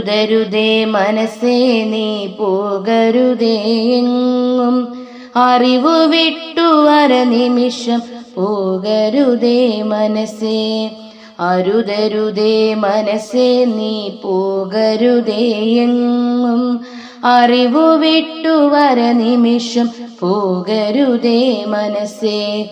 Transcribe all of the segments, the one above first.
അരുതരുതേ മനസ്സേ നീ പോകരുതേ എങ്ങും. അറിവു വിട്ടു അര നിമിഷം പോകരുതേ മനസ്സേ. അരുതരുതേ മനസ്സേ നീ പോകരുതേ എങ്ങും. അറിവു വിട്ടു വര നിമിഷം പോകരുതേ മനസ്സേ.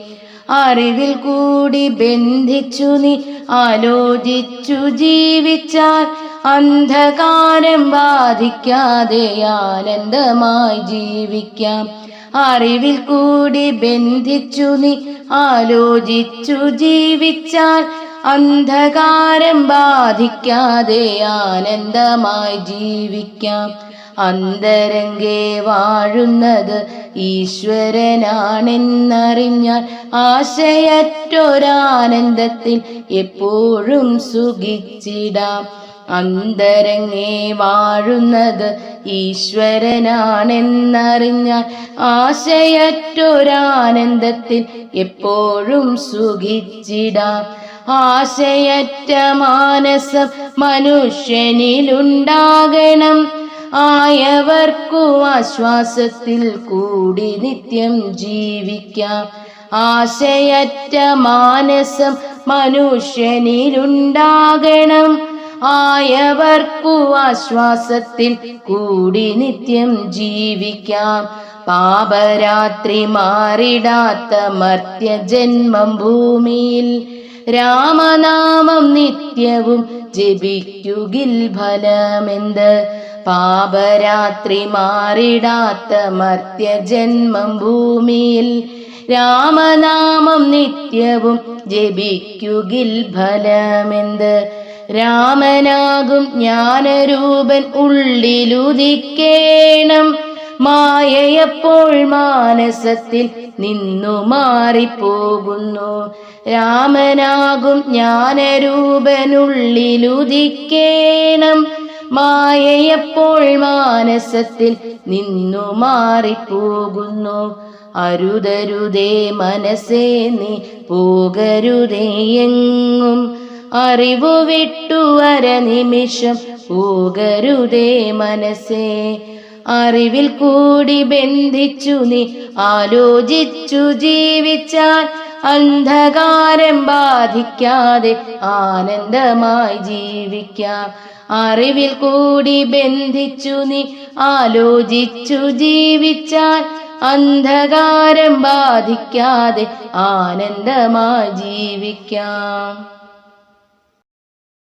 അറിവിൽ കൂടി ബന്ധിച്ചു നീ ആലോചിച്ചു ജീവിച്ചാൽ അന്ധകാരം ബാധിക്കാതെ ആനന്ദമായി ജീവിക്കാം. അറിവിൽ കൂടി ബന്ധിച്ചു നീ ആലോചിച്ചു ജീവിച്ചാൽ അന്ധകാരം ബാധിക്കാതെ ആനന്ദമായി ജീവിക്കാം. അന്തരംഗേ വാഴുന്നത് ഈശ്വരനാണെന്നറിഞ്ഞാൽ ആശയറ്റൊരാനന്ദത്തിൽ എപ്പോഴും സുഖിച്ചിടാം. അന്തരങ്ങേ വാഴുന്നത് ഈശ്വരനാണെന്നറിഞ്ഞാൽ ആശയറ്റൊരാനന്ദത്തിൽ എപ്പോഴും സുഖിച്ചിടാം. ആശയറ്റ മാനസം മനുഷ്യനിലുണ്ടാകണം. ആയവർക്കു ആശ്വാസത്തിൽ കൂടി നിത്യം ജീവിക്കാം. ആശയറ്റ മാനസം മനുഷ്യനിലുണ്ടാകണം. ആയവർക്കു ആശ്വാസത്തിൽ കൂടി നിത്യം ജീവിക്കാം. പാപരാത്രി മാറിടാത്ത മർത്യജന്മം ഭൂമിയിൽ രാമനാമം നിത്യവും ജപിക്കുകിൽ ഫലമെന്ത്? പാപരാത്രി മാറിടാത്ത മർത്യജന്മം ഭൂമിയിൽ രാമനാമം നിത്യവും ജപിക്കുകിൽ ഫലമെന്ത്? രാമനാകും ജ്ഞാനരൂപൻ ഉള്ളിലുദിക്കേണം. മായയപ്പോൾ മാനസത്തിൽ നിന്നു മാറിപ്പോകുന്നു. രാമനാകും ജ്ഞാനരൂപനുള്ളിലുദിക്കേണം മായയപ്പോൾ മാനസത്തിൽ നിന്നു മാറിപ്പോകുന്നു. അരുതരുതേ മനസ്സേ നീ പോകരുതേ എങ്ങും. അറിവു വിട്ടു അര നിമിഷം പോകരുതേ മനസ്സേ. അറിവിൽ കൂടി ബന്ധിച്ചു നീ ആലോചിച്ചു ജീവിച്ചാൽ അന്ധകാരം ബാധിക്കാതെ ആനന്ദമായി ജീവിക്കാം. അറിവിൽ കൂടി ബന്ധിച്ചു നീ ആലോചിച്ചു ജീവിച്ചാൽ അന്ധകാരം ബാധിക്കാതെ ആനന്ദമായി ജീവിക്കാം.